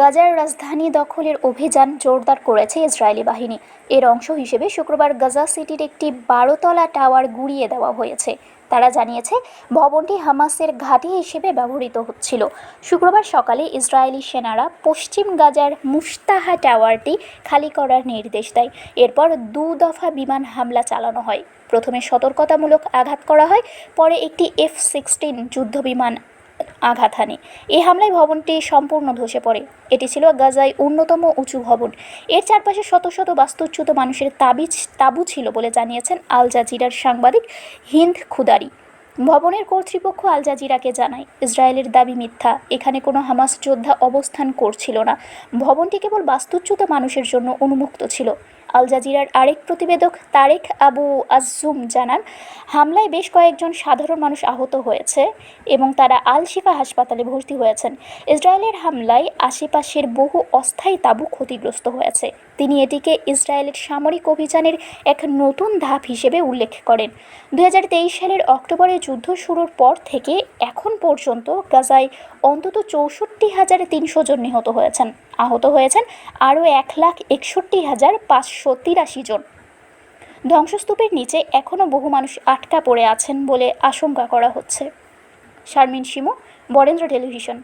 গাজার রাজধানী দখলের অভিযান জোরদার করেছে ইসরায়েলি বাহিনী। এর অংশ হিসেবে শুক্রবার গাজা সিটির একটি বারোতলা টাওয়ার গুড়িয়ে দেওয়া হয়েছে। তারা জানিয়েছে, ভবনটি হামাসের ঘাঁটি হিসেবে ব্যবহৃত হচ্ছিল। শুক্রবার সকালে ইসরায়েলি সেনারা পশ্চিম গাজার মুস্তাহা টাওয়ারটি খালি করার নির্দেশ দেয়। এরপর দু দফা বিমান হামলা চালানো হয়। প্রথমে সতর্কতামূলক আঘাত করা হয়, পরে একটি এফ সিক্সটিন যুদ্ধবিমান আঘাত হানে। এ হামলায় ভবনটি সম্পূর্ণ ধসে পড়ে। এটি ছিল গাজায় অন্যতম উঁচু ভবন। এর চারপাশে শত শত বাস্তুচ্যুত মানুষের তাবিজ, তাবু ছিল বলে জানিয়েছেন আল জাজিরার সাংবাদিক হিন্দ খুদারি। ভবনের কর্তৃপক্ষ আল জাজিরাকে জানায়, ইসরায়েলের দাবি মিথ্যা। এখানে কোনো হামাস যোদ্ধা অবস্থান করছিল না। ভবনটি কেবল বাস্তুচ্যুত মানুষের জন্য উন্মুক্ত ছিল। আল জাজিরার আরেক প্রতিবেদক তারেক আবু আজজুম জানান, হামলায় বেশ কয়েকজন সাধারণ মানুষ আহত হয়েছে এবং তারা আল শিফা হাসপাতালে ভর্তি হয়েছেন। ইসরায়েলের হামলায় আশেপাশের বহু অস্থায়ী তাঁবু ক্ষতিগ্রস্ত হয়েছে। তিনি এটিকে ইসরায়েলের সামরিক অভিযানের এক নতুন ধাপ হিসেবে উল্লেখ করেন। দু হাজার তেইশ সালের অক্টোবরে যুদ্ধ শুরুর পর থেকে এখন পর্যন্ত গাজায় অন্তত চৌষট্টি হাজার তিনশো জন নিহত হয়েছেন। আহত হয়েছেন আরও এক লাখ একষট্টি হাজার পাঁচশো তিরাশি জন। ধ্বংসস্তূপের নিচে এখনও বহু মানুষ আটকা পড়ে আছেন বলে আশঙ্কা করা হচ্ছে। শারমিন শিমু, বরেন্দ্র টেলিভিশন।